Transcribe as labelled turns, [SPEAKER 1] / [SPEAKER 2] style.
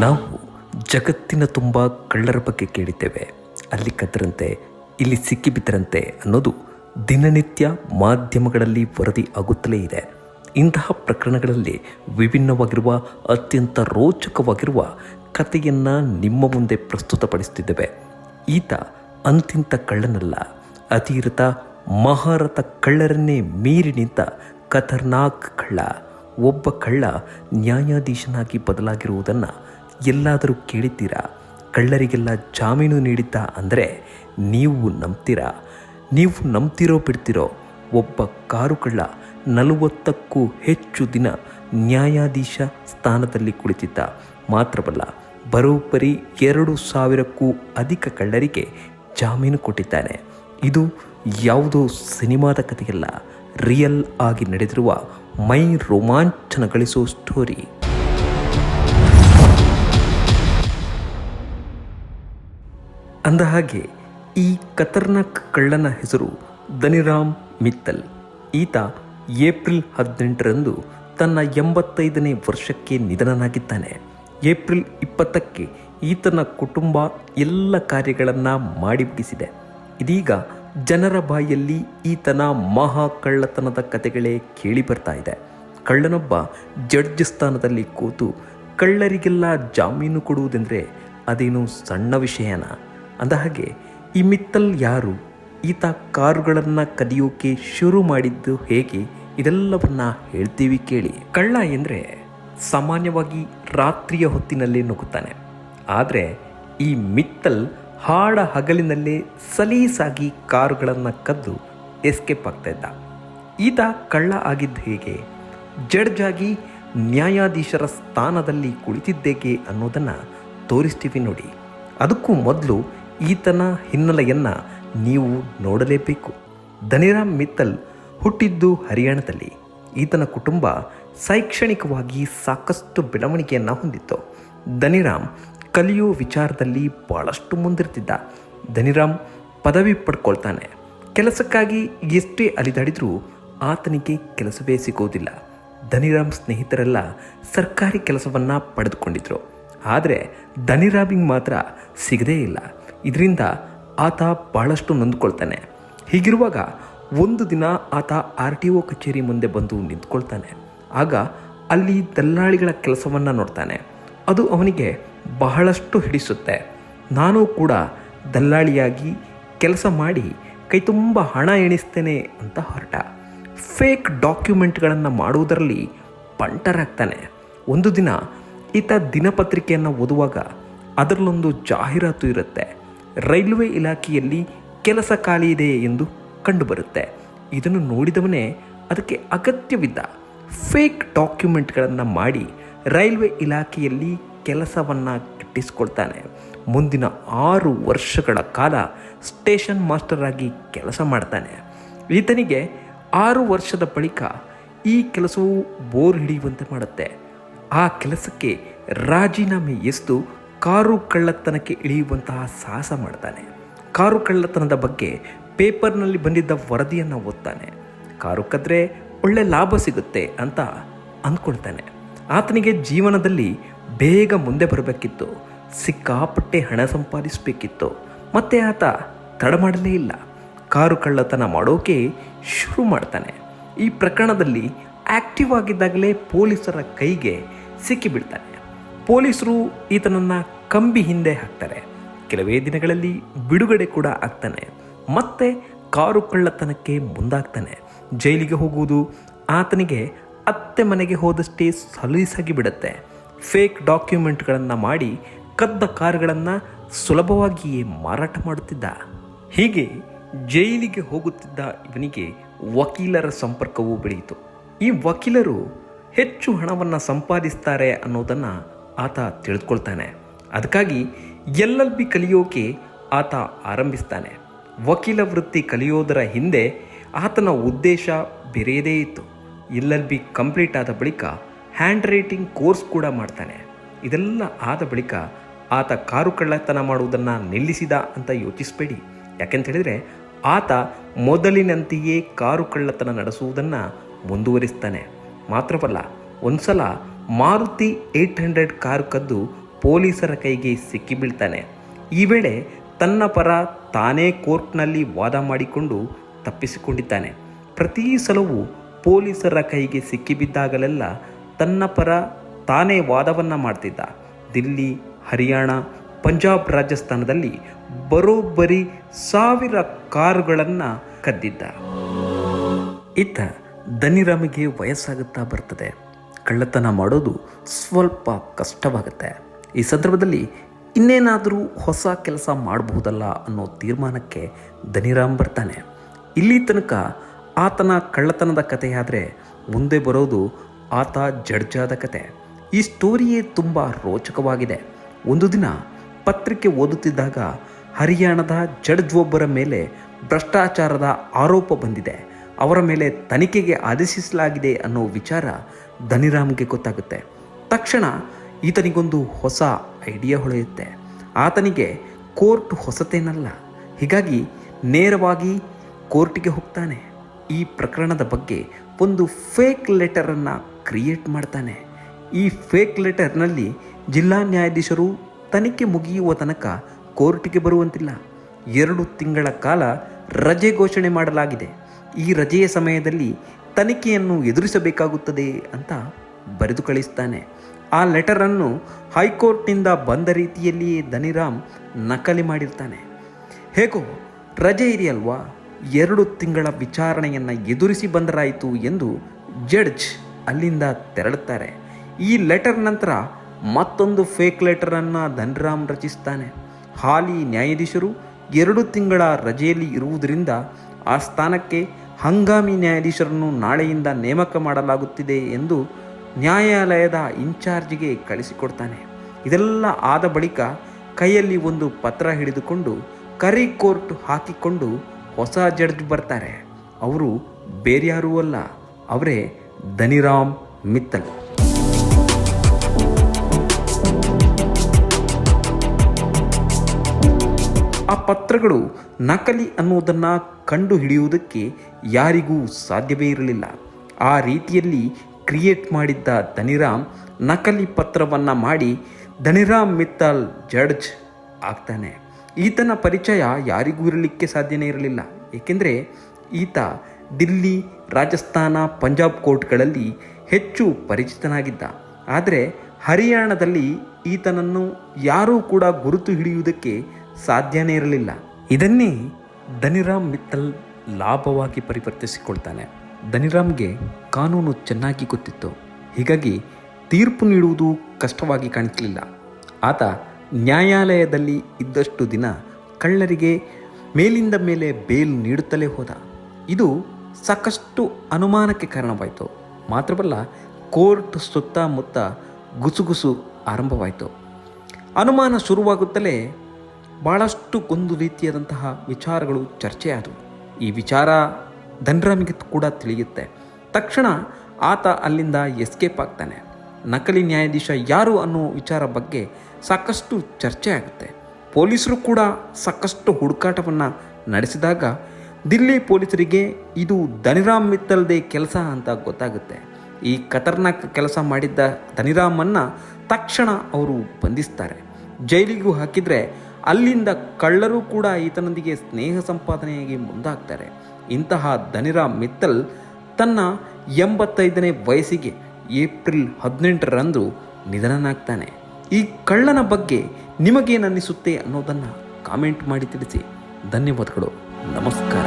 [SPEAKER 1] ನಾವು ಜಗತ್ತಿನ ತುಂಬ ಕಳ್ಳರ ಬಗ್ಗೆ ಕೇಳಿದ್ದೇವೆ. ಅಲ್ಲಿ ಕದ್ರಂತೆ, ಇಲ್ಲಿ ಸಿಕ್ಕಿಬಿದ್ದರಂತೆ ಅನ್ನೋದು ದಿನನಿತ್ಯ ಮಾಧ್ಯಮಗಳಲ್ಲಿ ವರದಿ ಆಗುತ್ತಲೇ ಇದೆ. ಇಂತಹ ಪ್ರಕರಣಗಳಲ್ಲಿ ವಿಭಿನ್ನವಾಗಿರುವ, ಅತ್ಯಂತ ರೋಚಕವಾಗಿರುವ ಕಥೆಯನ್ನು ನಿಮ್ಮ ಮುಂದೆ ಪ್ರಸ್ತುತಪಡಿಸುತ್ತಿದ್ದೇವೆ ಈತ ಅಂತಿಂತ ಕಳ್ಳನಲ್ಲ. ಅತಿರಥ ಮಹಾರಥ ಕಳ್ಳರನ್ನೇ ಮೀರಿ ನಿಂತ ಖತರ್ನಾಕ್ ಕಳ್ಳ. ಒಬ್ಬ ಕಳ್ಳ ನ್ಯಾಯಾಧೀಶನಾಗಿ ಬದಲಾಗಿರುವುದನ್ನು ಎಲ್ಲಾದರೂ ಕೇಳಿದ್ದೀರಾ? ಕಳ್ಳರಿಗೆಲ್ಲ ಜಾಮೀನು ನೀಡಿದ್ದ ಅಂದರೆ ನೀವು ನಂಬ್ತೀರಾ? ನೀವು ನಂಬ್ತಿರೋ ಬಿಡ್ತಿರೋ ಒಬ್ಬ ಕಾರು ಕಳ್ಳ ನಲವತ್ತಕ್ಕೂ ಹೆಚ್ಚು ದಿನ ನ್ಯಾಯಾಧೀಶ ಸ್ಥಾನದಲ್ಲಿ ಕುಳಿತಿದ್ದ. ಮಾತ್ರವಲ್ಲ ಬರೋಬ್ಬರಿ ಎರಡು ಸಾವಿರಕ್ಕೂ ಅಧಿಕ ಕಳ್ಳರಿಗೆ ಜಾಮೀನು ಕೊಟ್ಟಿದ್ದಾನೆ. ಇದು ಯಾವುದೋ ಸಿನಿಮಾದ ಕಥೆಯಲ್ಲ. ರಿಯಲ್ ಆಗಿ ನಡೆದಿರುವ ಮೈ ರೋಮಾಂಚನ ಗಳಿಸೋ ಸ್ಟೋರಿ. ಅಂದ ಹಾಗೆ, ಈ ಖತರ್ನಾಕ್ ಕಳ್ಳನ ಹೆಸರು ದನಿರಾಮ್ ಮಿತ್ತಲ್. ಈತ ಏಪ್ರಿಲ್ ಹದಿನೆಂಟರಂದು ತನ್ನ ಎಂಬತ್ತೈದನೇ ವರ್ಷಕ್ಕೆ ನಿಧನನಾಗಿದ್ದಾನೆ. ಏಪ್ರಿಲ್ ಇಪ್ಪತ್ತಕ್ಕೆ ಈತನ ಕುಟುಂಬ ಎಲ್ಲ ಕಾರ್ಯಗಳನ್ನು ಮಾಡಿಬಿಡಿಸಿದೆ. ಇದೀಗ ಜನರ ಬಾಯಲ್ಲಿ ಈತನ ಮಹಾ ಕಳ್ಳತನದ ಕತೆಗಳೇ ಕೇಳಿ ಬರ್ತಾ ಇದೆ. ಕಳ್ಳನೊಬ್ಬ ಜಡ್ಜ್ ಸ್ಥಾನದಲ್ಲಿ ಕೂತು ಕಳ್ಳರಿಗೆಲ್ಲ ಜಾಮೀನು ಕೊಡುವುದೆಂದರೆ ಅದೇನು ಸಣ್ಣ ವಿಷಯನ. ಅಂದಹಾಗೆ ಈ ಮಿತ್ತಲ್ ಯಾರು? ಈತ ಕಾರುಗಳನ್ನು ಕದಿಯೋಕೆ ಶುರು ಮಾಡಿದ್ದು ಹೇಗೆ? ಇದೆಲ್ಲವನ್ನ ಹೇಳ್ತೀವಿ ಕೇಳಿ. ಕಳ್ಳ ಎಂದರೆ ಸಾಮಾನ್ಯವಾಗಿ ರಾತ್ರಿಯ ಹೊತ್ತಿನಲ್ಲೇ ನುಗ್ಗುತ್ತಾನೆ. ಆದರೆ ಈ ಮಿತ್ತಲ್ ಹಾಡ ಹಗಲಿನಲ್ಲೇ ಸಲೀಸಾಗಿ ಕಾರುಗಳನ್ನು ಕದ್ದು ಎಸ್ಕೇಪ್ ಆಗ್ತಾ ಇದ್ದ. ಈತ ಕಳ್ಳ ಆಗಿದ್ದು ಹೇಗೆ? ಜಡ್ಜಾಗಿ ನ್ಯಾಯಾಧೀಶರ ಸ್ಥಾನದಲ್ಲಿ ಕುಳಿತಿದ್ದೇಕೆ ಅನ್ನೋದನ್ನು ತೋರಿಸ್ತೀವಿ ನೋಡಿ. ಅದಕ್ಕೂ ಮೊದಲು ಈತನ ಹಿನ್ನೆಲೆಯನ್ನು ನೀವು ನೋಡಲೇಬೇಕು. ಧನಿರಾಮ್ ಮಿತ್ತಲ್ ಹುಟ್ಟಿದ್ದು ಹರಿಯಾಣದಲ್ಲಿ. ಈತನ ಕುಟುಂಬ ಶೈಕ್ಷಣಿಕವಾಗಿ ಸಾಕಷ್ಟು ಬೆಳವಣಿಗೆಯನ್ನು ಹೊಂದಿತ್ತು. ಧನಿರಾಮ್ ಕಲಿಯೋ ವಿಚಾರದಲ್ಲಿ ಭಾಳಷ್ಟು ಮುಂದಿರ್ತಿದ್ದ. ಧನಿರಾಮ್ ಪದವಿ ಪಡ್ಕೊಳ್ತಾನೆ. ಕೆಲಸಕ್ಕಾಗಿ ಎಷ್ಟೇ ಅಲಿದಾಡಿದರೂ ಆತನಿಗೆ ಕೆಲಸವೇ ಸಿಗೋದಿಲ್ಲ. ಧನಿರಾಮ್ ಸ್ನೇಹಿತರೆಲ್ಲ ಸರ್ಕಾರಿ ಕೆಲಸವನ್ನು ಪಡೆದುಕೊಂಡಿದ್ರು. ಆದರೆ ಧನಿರಾಮಿಗೆ ಮಾತ್ರ ಸಿಗದೇ ಇಲ್ಲ. ಇದರಿಂದ ಆತ ಭಾಳಷ್ಟು ನೊಂದ್ಕೊಳ್ತಾನೆ. ಹೀಗಿರುವಾಗ ಒಂದು ದಿನ ಆತ ಆರ್ ಟಿ ಒ ಕಚೇರಿ ಮುಂದೆ ಬಂದು ನಿಂತ್ಕೊಳ್ತಾನೆ. ಆಗ ಅಲ್ಲಿ ದಲ್ಲಾಳಿಗಳ ಕೆಲಸವನ್ನು ನೋಡ್ತಾನೆ. ಅದು ಅವನಿಗೆ ಬಹಳಷ್ಟು ಹಿಡಿಸುತ್ತೆ. ನಾನು ಕೂಡ ದಲ್ಲಾಳಿಯಾಗಿ ಕೆಲಸ ಮಾಡಿ ಕೈ ತುಂಬ ಹಣ ಎಣಿಸ್ತೇನೆ ಅಂತ ಹೊರಟ. ಫೇಕ್ ಡಾಕ್ಯುಮೆಂಟ್ಗಳನ್ನು ಮಾಡುವುದರಲ್ಲಿ ಪಂಟರಾಗ್ತಾನೆ. ಒಂದು ದಿನ ಈತ ದಿನಪತ್ರಿಕೆಯನ್ನು ಓದುವಾಗ ಅದರಲ್ಲೊಂದು ಜಾಹೀರಾತು ಇರುತ್ತೆ. ರೈಲ್ವೆ ಇಲಾಖೆಯಲ್ಲಿ ಕೆಲಸ ಖಾಲಿ ಇದೆ ಎಂದು ಕಂಡುಬರುತ್ತೆ. ಇದನ್ನು ನೋಡಿದವನೇ ಅದಕ್ಕೆ ಅಗತ್ಯವಿದ್ದ ಫೇಕ್ ಡಾಕ್ಯುಮೆಂಟ್ಗಳನ್ನು ಮಾಡಿ ರೈಲ್ವೆ ಇಲಾಖೆಯಲ್ಲಿ ಕೆಲಸವನ್ನು ಗಿಟ್ಟಿಸ್ಕೊಳ್ತಾನೆ. ಮುಂದಿನ ಆರು ವರ್ಷಗಳ ಕಾಲ ಸ್ಟೇಷನ್ ಮಾಸ್ಟರ್ ಆಗಿ ಕೆಲಸ ಮಾಡ್ತಾನೆ. ಈತನಿಗೆ ಆರು ವರ್ಷದ ಬಳಿಕ ಈ ಕೆಲಸವು ಬೋರ್ ಹಿಡಿಯುವಂತೆ ಮಾಡುತ್ತೆ. ಆ ಕೆಲಸಕ್ಕೆ ರಾಜೀನಾಮೆ ಎಸ್ದು ಕಾರು ಕಳ್ಳತನಕ್ಕೆ ಇಳಿಯುವಂತಹ ಸಾಹಸ ಮಾಡ್ತಾನೆ. ಕಾರು ಕಳ್ಳತನದ ಬಗ್ಗೆ ಪೇಪರ್ನಲ್ಲಿ ಬಂದಿದ್ದ ವರದಿಯನ್ನು ಓದ್ತಾನೆ. ಕಾರು ಕದ್ರೆ ಒಳ್ಳೆ ಲಾಭ ಸಿಗುತ್ತೆ ಅಂತ ಅಂದ್ಕೊಳ್ತಾನೆ. ಆತನಿಗೆ ಜೀವನದಲ್ಲಿ ಬೇಗ ಮುಂದೆ ಬರಬೇಕಿತ್ತು. ಸಿಕ್ಕಾಪಟ್ಟೆ ಹಣ ಸಂಪಾದಿಸಬೇಕಿತ್ತು. ಮತ್ತೆ ಆತ ತಡ ಮಾಡಲೇ ಇಲ್ಲ. ಕಾರು ಕಳ್ಳತನ ಮಾಡೋಕೆ ಶುರು ಮಾಡ್ತಾನೆ. ಈ ಪ್ರಕರಣದಲ್ಲಿ ಆಕ್ಟಿವ್ ಆಗಿದ್ದಾಗಲೇ ಪೊಲೀಸರ ಕೈಗೆ ಸಿಕ್ಕಿಬಿಡ್ತಾನೆ. ಪೊಲೀಸರು ಈತನನ್ನು ಕಂಬಿ ಹಿಂದೆ ಹಾಕ್ತಾರೆ. ಕೆಲವೇ ದಿನಗಳಲ್ಲಿ ಬಿಡುಗಡೆ ಕೂಡ ಆಗ್ತಾನೆ. ಮತ್ತೆ ಕಾರು ಕಳ್ಳತನಕ್ಕೆ ಮುಂದಾಗ್ತಾನೆ. ಜೈಲಿಗೆ ಹೋಗುವುದು ಆತನಿಗೆ ಅತ್ತೆ ಮನೆಗೆ ಹೋದಷ್ಟೇ ಸಲೀಸಾಗಿ ಬಿಡುತ್ತೆ. ಫೇಕ್ ಡಾಕ್ಯುಮೆಂಟ್ಗಳನ್ನು ಮಾಡಿ ಕದ್ದ ಕಾರುಗಳನ್ನು ಸುಲಭವಾಗಿಯೇ ಮಾರಾಟ ಮಾಡುತ್ತಿದ್ದ. ಹೀಗೆ ಜೈಲಿಗೆ ಹೋಗುತ್ತಿದ್ದ ಇವನಿಗೆ ವಕೀಲರ ಸಂಪರ್ಕವೂ ಬೆಳೆಯಿತು. ಈ ವಕೀಲರು ಹೆಚ್ಚು ಹಣವನ್ನು ಸಂಪಾದಿಸ್ತಾರೆ ಅನ್ನೋದನ್ನು ಆತ ತಿಳಿದುಕೊಳ್ತಾನೆ ಅದಕ್ಕಾಗಿ ಎಲ್ಲಲ್ಲಿ ಕಲಿಯೋಕೆ ಆತ ಆರಂಭಿಸ್ತಾನೆ. ವಕೀಲ ವೃತ್ತಿ ಕಲಿಯೋದರ ಹಿಂದೆ ಆತನ ಉದ್ದೇಶ ಬೇರೆಯದೇ ಇತ್ತು. ಎಲ್ ಬಿ ಕಂಪ್ಲೀಟ್ ಆದ ಬಳಿಕ ಹ್ಯಾಂಡ್ ರೈಟಿಂಗ್ ಕೋರ್ಸ್ ಕೂಡ ಮಾಡ್ತಾನೆ. ಇದೆಲ್ಲ ಆದ ಬಳಿಕ ಆತ ಕಾರು ಕಳ್ಳತನ ಮಾಡುವುದನ್ನು ನಿಲ್ಲಿಸಿದ ಅಂತ ಯೋಚಿಸಬೇಡಿ. ಯಾಕೆಂತ ಹೇಳಿದರೆ ಆತ ಮೊದಲಿನಂತೆಯೇ ಕಾರು ಕಳ್ಳತನ ನಡೆಸುವುದನ್ನು ಮುಂದುವರಿಸ್ತಾನೆ. ಮಾತ್ರವಲ್ಲ, ಒಂದ್ಸಲ ಮಾರುತಿ ಏಯ್ಟ್ ಹಂಡ್ರೆಡ್ ಕಾರು ಕದ್ದು ಪೊಲೀಸರ ಕೈಗೆ ಸಿಕ್ಕಿಬೀಳ್ತಾನೆ. ಈ ವೇಳೆ ತನ್ನ ಪರ ತಾನೇ ಕೋರ್ಟ್ನಲ್ಲಿ ವಾದ ಮಾಡಿಕೊಂಡು ತಪ್ಪಿಸಿಕೊಂಡಿದ್ದಾನೆ. ಪ್ರತಿ ಸಲವೂ ಪೊಲೀಸರ ಕೈಗೆ ಸಿಕ್ಕಿಬಿದ್ದಾಗಲೆಲ್ಲ ತನ್ನ ಪರ ತಾನೇ ವಾದವನ್ನು ಮಾಡ್ತಿದ್ದ. ದಿಲ್ಲಿ, ಹರಿಯಾಣ, ಪಂಜಾಬ್ ರಾಜಸ್ಥಾನದಲ್ಲಿ ಬರೋಬ್ಬರಿ ಸಾವಿರ ಕಾರುಗಳನ್ನು ಕದ್ದಿದ್ದ. ಇತ್ತ ದನಿರಾಮಿಗೆ ವಯಸ್ಸಾಗುತ್ತಾ ಬರ್ತದೆ. ಕಳ್ಳತನ ಮಾಡೋದು ಸ್ವಲ್ಪ ಕಷ್ಟವಾಗುತ್ತೆ. ಈ ಸಂದರ್ಭದಲ್ಲಿ ಇನ್ನೇನಾದರೂ ಹೊಸ ಕೆಲಸ ಮಾಡಬಹುದಲ್ಲ ಅನ್ನೋ ತೀರ್ಮಾನಕ್ಕೆ ಧನಿರಾಮ್ ಬರ್ತಾನೆ. ಇಲ್ಲಿ ತನಕ ಆತನ ಕಳ್ಳತನದ ಕಥೆಯಾದರೆ ಮುಂದೆ ಬರೋದು ಆತ ಜಡ್ಜಾದ ಕತೆ. ಈ ಸ್ಟೋರಿಯೇ ತುಂಬ ರೋಚಕವಾಗಿದೆ. ಒಂದು ದಿನ ಪತ್ರಿಕೆ ಓದುತ್ತಿದ್ದಾಗ ಹರಿಯಾಣದ ಜಡ್ಜ್ ಒಬ್ಬರ ಮೇಲೆ ಭ್ರಷ್ಟಾಚಾರದ ಆರೋಪ ಬಂದಿದೆ. ಅವರ ಮೇಲೆ ತನಿಖೆಗೆ ಆದೇಶಿಸಲಾಗಿದೆ ಅನ್ನೋ ವಿಚಾರ ಧನಿರಾಮ್ಗೆ ಗೊತ್ತಾಗುತ್ತೆ. ತಕ್ಷಣ ಈತನಿಗೊಂದು ಹೊಸ ಐಡಿಯಾ ಹೊಳೆಯುತ್ತೆ. ಆತನಿಗೆ ಕೋರ್ಟ್ ಹೊಸತೇನಲ್ಲ. ಹೀಗಾಗಿ ನೇರವಾಗಿ ಕೋರ್ಟಿಗೆ ಹೋಗ್ತಾನೆ. ಈ ಪ್ರಕರಣದ ಬಗ್ಗೆ ಒಂದು ಫೇಕ್ ಲೆಟರನ್ನು ಕ್ರಿಯೇಟ್ ಮಾಡ್ತಾನೆ. ಈ ಫೇಕ್ ಲೆಟರ್ನಲ್ಲಿ ಜಿಲ್ಲಾ ನ್ಯಾಯಾಧೀಶರು ತನಿಖೆ ಮುಗಿಯುವ ತನಕ ಕೋರ್ಟಿಗೆ ಬರುವಂತಿಲ್ಲ. ಎರಡು ತಿಂಗಳ ಕಾಲ ರಜೆ ಘೋಷಣೆ ಮಾಡಲಾಗಿದೆ. ಈ ರಜೆಯ ಸಮಯದಲ್ಲಿ ತನಿಖೆಯನ್ನು ಎದುರಿಸಬೇಕಾಗುತ್ತದೆ ಅಂತ ಬರೆದು ಕಳಿಸ್ತಾನೆ. ಆ ಲೆಟರನ್ನು ಹೈಕೋರ್ಟ್ನಿಂದ ಬಂದ ರೀತಿಯಲ್ಲಿಯೇ ಧನಿರಾಮ್ ನಕಲಿ ಮಾಡಿರ್ತಾನೆ. ಹೇಗೋ, ರಜೆ ಇದೆಯಲ್ವಾ? ಎರಡು ತಿಂಗಳ ವಿಚಾರಣೆಯನ್ನು ಎದುರಿಸಿ ಬಂದರಾಯಿತು ಎಂದು ಜಡ್ಜ್ ಅಲ್ಲಿಂದ ತೆರಳುತ್ತಾರೆ. ಈ ಲೆಟರ್ ನಂತರ ಮತ್ತೊಂದು ಫೇಕ್ ಲೆಟರನ್ನು ಧನಿರಾಮ್ ರಚಿಸ್ತಾನೆ. ಹಾಲಿ ನ್ಯಾಯಾಧೀಶರು ಎರಡು ತಿಂಗಳ ರಜೆಯಲ್ಲಿ ಇರುವುದರಿಂದ ಆ ಸ್ಥಾನಕ್ಕೆ ಹಂಗಾಮಿ ನ್ಯಾಯಾಧೀಶರನ್ನು ನಾಳೆಯಿಂದ ನೇಮಕ ಮಾಡಲಾಗುತ್ತಿದೆ ಎಂದು ನ್ಯಾಯಾಲಯದ ಇನ್ಚಾರ್ಜಿಗೆ ಕಳಿಸಿಕೊಡ್ತಾನೆ. ಇದೆಲ್ಲ ಆದ ಬಳಿಕ ಕೈಯಲ್ಲಿ ಒಂದು ಪತ್ರ ಹಿಡಿದುಕೊಂಡು ಕರಿ ಕೋರ್ಟ್ ಹಾಕಿಕೊಂಡು ಹೊಸ ಜಡ್ಜ್ ಬರ್ತಾರೆ. ಅವರು ಬೇರ್ಯಾರೂ ಅಲ್ಲ, ಅವರೇ ಧನಿರಾಮ್ ಮಿತ್ತಲ್. ಆ ಪತ್ರಗಳು ನಕಲಿ ಅನ್ನೋದನ್ನು ಕಂಡು ಹಿಡಿಯುವುದಕ್ಕೆ ಯಾರಿಗೂ ಸಾಧ್ಯವೇ ಇರಲಿಲ್ಲ. ಆ ರೀತಿಯಲ್ಲಿ ಕ್ರಿಯೇಟ್ ಮಾಡಿದ್ದ ಧನಿರಾಮ್ ನಕಲಿ ಪತ್ರವನ್ನು ಮಾಡಿ ಧನಿರಾಮ್ ಮಿತ್ತಲ್ ಜಡ್ಜ್ ಆಗ್ತಾನೆ. ಈತನ ಪರಿಚಯ ಯಾರಿಗೂ ಇರಲಿಕ್ಕೆ ಸಾಧ್ಯನೇ ಇರಲಿಲ್ಲ. ಏಕೆಂದರೆ ಈತ ದಿಲ್ಲಿ, ರಾಜಸ್ಥಾನ, ಪಂಜಾಬ್ ಕೋರ್ಟ್ಗಳಲ್ಲಿ ಹೆಚ್ಚು ಪರಿಚಿತನಾಗಿದ್ದ. ಆದರೆ ಹರಿಯಾಣದಲ್ಲಿ ಈತನನ್ನು ಯಾರೂ ಕೂಡ ಗುರುತು ಹಿಡಿಯುವುದಕ್ಕೆ ಸಾಧ್ಯನೇ ಇರಲಿಲ್ಲ. ಇದನ್ನೇ ಧನಿರಾಮ್ ಮಿತ್ತಲ್ ಲಾಭವಾಗಿ ಪರಿವರ್ತಿಸಿಕೊಳ್ತಾನೆ. ಧನಿರಾಮ್ಗೆ ಕಾನೂನು ಚೆನ್ನಾಗಿ ಗೊತ್ತಿತ್ತು. ಹೀಗಾಗಿ ತೀರ್ಪು ನೀಡುವುದು ಕಷ್ಟವಾಗಿ ಕಾಣಿಸಲಿಲ್ಲ ಆತ ನ್ಯಾಯಾಲಯದಲ್ಲಿ ಇದ್ದಷ್ಟು ದಿನ ಕಳ್ಳರಿಗೆ ಮೇಲಿಂದ ಮೇಲೆ ಬೇಲ್ ನೀಡುತ್ತಲೇ ಹೋದ. ಇದು ಸಾಕಷ್ಟು ಅನುಮಾನಕ್ಕೆ ಕಾರಣವಾಯಿತು. ಮಾತ್ರವಲ್ಲ, ಕೋರ್ಟ್ ಸುತ್ತಮುತ್ತ ಗುಸುಗುಸು ಆರಂಭವಾಯಿತು. ಅನುಮಾನ ಶುರುವಾಗುತ್ತಲೇ ಭಾಳಷ್ಟು ಒಂದು ರೀತಿಯಾದಂತಹ ವಿಚಾರಗಳು ಚರ್ಚೆಯಾದವು. ಈ ವಿಚಾರ ಧನ್ರಾಮಿಗೆ ಕೂಡ ತಿಳಿಯುತ್ತೆ. ತಕ್ಷಣ ಆತ ಅಲ್ಲಿಂದ ಎಸ್ಕೇಪ್ ಆಗ್ತಾನೆ. ನಕಲಿ ನ್ಯಾಯಾಧೀಶ ಯಾರು ಅನ್ನೋ ವಿಚಾರ ಬಗ್ಗೆ ಸಾಕಷ್ಟು ಚರ್ಚೆ ಆಗುತ್ತೆ. ಪೊಲೀಸರು ಕೂಡ ಸಾಕಷ್ಟು ಹುಡುಕಾಟವನ್ನು ನಡೆಸಿದಾಗ ದಿಲ್ಲಿ ಪೊಲೀಸರಿಗೆ ಇದು ಧನಿರಾಮ್ ಮಿತ್ತಲ್ದೇ ಕೆಲಸ ಅಂತ ಗೊತ್ತಾಗುತ್ತೆ. ಈ ಖತರ್ನಾಕ್ ಕೆಲಸ ಮಾಡಿದ್ದ ಧನಿರಾಮನ್ನು ತಕ್ಷಣ ಅವರು ಬಂಧಿಸ್ತಾರೆ. ಜೈಲಿಗೂ ಹಾಕಿದರೆ ಅಲ್ಲಿಂದ ಕಳ್ಳರು ಕೂಡ ಈತನೊಂದಿಗೆ ಸ್ನೇಹ ಸಂಪಾದನೆಯಾಗಿ ಮುಂದಾಗ್ತಾರೆ. ಇಂತಹ ಧನಿರಾಮ್ ಮಿತ್ತಲ್ ತನ್ನ ಎಂಬತ್ತೈದನೇ ವಯಸ್ಸಿಗೆ ಏಪ್ರಿಲ್ ಹದಿನೆಂಟರಂದು ನಿಧನನಾಗ್ತಾನೆ. ಈ ಕಳ್ಳನ ಬಗ್ಗೆ ನಿಮಗೇನನ್ನಿಸುತ್ತೆ ಅನ್ನೋದನ್ನು ಕಾಮೆಂಟ್ ಮಾಡಿ ತಿಳಿಸಿ. ಧನ್ಯವಾದಗಳು. ನಮಸ್ಕಾರ.